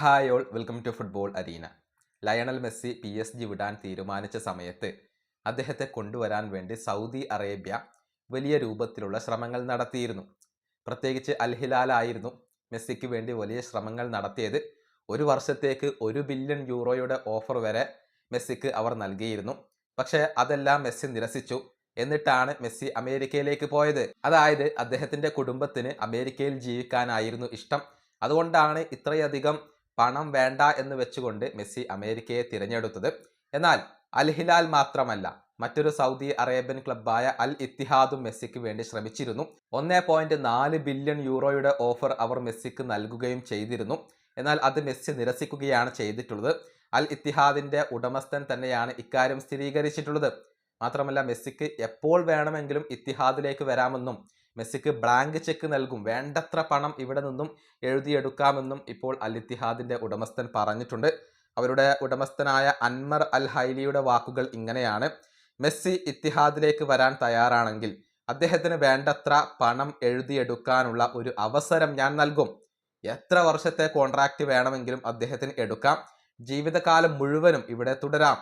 Hi all welcome to football arena Lionel Messi P S G വിടാൻ തീരുമാനിച്ച സമയത്ത് അദ്ദേഹത്തെ കൊണ്ടുവരാൻ വേണ്ടി സൗദി അറേബ്യ വലിയ രൂപത്തിലുള്ള ശ്രമങ്ങൾ നടത്തിയിരുന്നു. പ്രത്യേകിച്ച് അൽഹിലാലായിരുന്നു മെസ്സിക്ക് വേണ്ടി വലിയ ശ്രമങ്ങൾ നടത്തിയത്. ഒരു വർഷത്തേക്ക് ഒരു ബില്യൺ യൂറോയുടെ ഓഫർ വരെ മെസ്സിക്ക് അവർ നൽകിയിരുന്നു. പക്ഷേ അതെല്ലാം മെസ്സി നിരസിച്ചു. എന്നിട്ടാണ് മെസ്സി അമേരിക്കയിലേക്ക് പോയത്. അതായത് അദ്ദേഹത്തിന്റെ കുടുംബത്തിന് അമേരിക്കയിൽ ജീവിക്കാനായിരുന്നു ഇഷ്ടം. അതുകൊണ്ടാണ് ഇത്രയധികം പണം വേണ്ട എന്ന് വെച്ചുകൊണ്ട് മെസ്സി അമേരിക്കയെ തിരഞ്ഞെടുത്തത്. എന്നാൽ അൽ ഹിലാൽ മാത്രമല്ല മറ്റൊരു സൗദി അറേബ്യൻ ക്ലബ്ബായ അൽ ഇത്തിഹാദും മെസ്സിക്ക് വേണ്ടി ശ്രമിച്ചിരുന്നു. ഒന്നേ പോയിന്റ് നാല് ബില്യൺ യൂറോയുടെ ഓഫർ അവർ മെസ്സിക്ക് നൽകുകയും ചെയ്തിരുന്നു. എന്നാൽ അത് മെസ്സി നിരസിക്കുകയാണ് ചെയ്തിട്ടുള്ളത്. അൽ ഇത്തിഹാദിന്റെ ഉടമസ്ഥൻ തന്നെയാണ് ഇക്കാര്യം സ്ഥിരീകരിച്ചിട്ടുള്ളത്. മാത്രമല്ല മെസ്സിക്ക് എപ്പോൾ വേണമെങ്കിലും ഇത്തിഹാദിലേക്ക് വരാമെന്നും മെസ്സിക്ക് ബ്ലാങ്ക് ചെക്ക് നൽകും. വേണ്ടത്ര പണം ഇവിടെ നിന്നും എഴുതിയെടുക്കാമെന്നും ഇപ്പോൾ അൽ ഇത്തിഹാദിന്റെ ഉടമസ്ഥൻ പറഞ്ഞിട്ടുണ്ട്. അവരുടെ ഉടമസ്ഥനായ അൻമർ അൽ ഹൈലിയുടെ വാക്കുകൾ ഇങ്ങനെയാണ്. മെസ്സി ഇത്തിഹാദിലേക്ക് വരാൻ തയ്യാറാണെങ്കിൽ അദ്ദേഹത്തിന് വേണ്ടത്ര പണം എഴുതിയെടുക്കാനുള്ള ഒരു അവസരം ഞാൻ നൽകും. എത്ര വർഷത്തെ കോൺട്രാക്റ്റ് വേണമെങ്കിലും അദ്ദേഹത്തിന് എടുക്കാം. ജീവിതകാലം മുഴുവനും ഇവിടെ തുടരാം.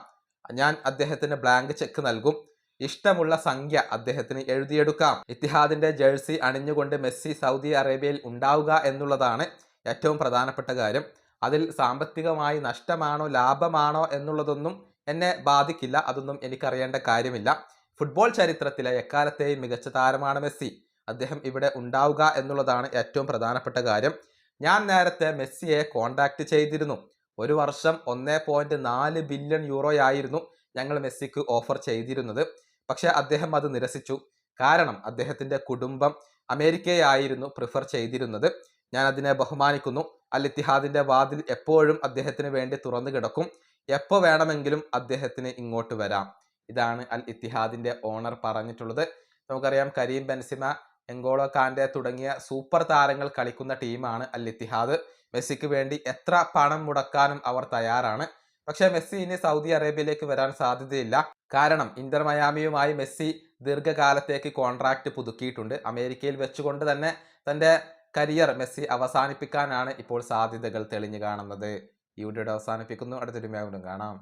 ഞാൻ അദ്ദേഹത്തിന് ബ്ലാങ്ക് ചെക്ക് നൽകും. ഇഷ്ടമുള്ള സംഖ്യ അദ്ദേഹത്തിന് എഴുതിയെടുക്കാം. ഇത്തിഹാദിന്റെ ജേഴ്സി അണിഞ്ഞുകൊണ്ട് മെസ്സി സൗദി അറേബ്യയിൽ ഉണ്ടാവുക എന്നുള്ളതാണ് ഏറ്റവും പ്രധാനപ്പെട്ട കാര്യം. അതിൽ സാമ്പത്തികമായി നഷ്ടമാണോ ലാഭമാണോ എന്നുള്ളതൊന്നും എന്നെ ബാധിക്കില്ല. അതൊന്നും എനിക്കറിയേണ്ട കാര്യമില്ല. ഫുട്ബോൾ ചരിത്രത്തിലെ എക്കാലത്തെയും മികച്ച താരമാണ് മെസ്സി. അദ്ദേഹം ഇവിടെ ഉണ്ടാവുക എന്നുള്ളതാണ് ഏറ്റവും പ്രധാനപ്പെട്ട കാര്യം. ഞാൻ നേരത്തെ മെസ്സിയെ കോണ്ടാക്ട് ചെയ്തിരുന്നു. ഒരു വർഷം ഒന്നേ പോയിന്റ് നാല് ബില്യൺ യൂറോയായിരുന്നു ഞങ്ങൾ മെസ്സിക്ക് ഓഫർ ചെയ്തിരുന്നത്. പക്ഷേ അദ്ദേഹം അത് നിരസിച്ചു. കാരണം അദ്ദേഹത്തിന്റെ കുടുംബം അമേരിക്കയായിരുന്നു പ്രിഫർ ചെയ്തിരുന്നത്. ഞാൻ അതിനെ ബഹുമാനിക്കുന്നു. അൽ ഇത്തിഹാദിന്റെ വാതിൽ എപ്പോഴും അദ്ദേഹത്തിന് വേണ്ടി തുറന്നു കിടക്കും. എപ്പോൾ വേണമെങ്കിലും അദ്ദേഹത്തിന് ഇങ്ങോട്ട് വരാം. ഇതാണ് അൽ ഇത്തിഹാദിന്റെ ഓണർ പറഞ്ഞിട്ടുള്ളത്. നമുക്കറിയാം കരീം ബെൻസിമ എങ്കോളോ കാൻഡെ തുടങ്ങിയ സൂപ്പർ താരങ്ങൾ കളിക്കുന്ന ടീമാണ് അൽ ഇത്തിഹാദ് മെസ്സിക്ക് വേണ്ടി എത്ര പണം മുടക്കാനും അവർ തയ്യാറാണ്. പക്ഷേ മെസ്സി ഇനി സൗദി അറേബ്യയിലേക്ക് വരാൻ സാധ്യതയില്ല. കാരണം ഇന്റർ മയാമിയുമായി മെസ്സി ദീർഘകാലത്തേക്ക് കോൺട്രാക്ട് പുതുക്കിയിട്ടുണ്ട്. അമേരിക്കയിൽ വെച്ചുകൊണ്ട് തന്നെ തന്റെ കരിയർ മെസ്സി അവസാനിപ്പിക്കാനാണ് ഇപ്പോൾ സാധ്യതകൾ തെളിഞ്ഞു കാണുന്നത്. ഈ വീഡിയോ അവസാനിപ്പിക്കുന്നു. അടുത്തൊരു വീണ്ടും കാണാം.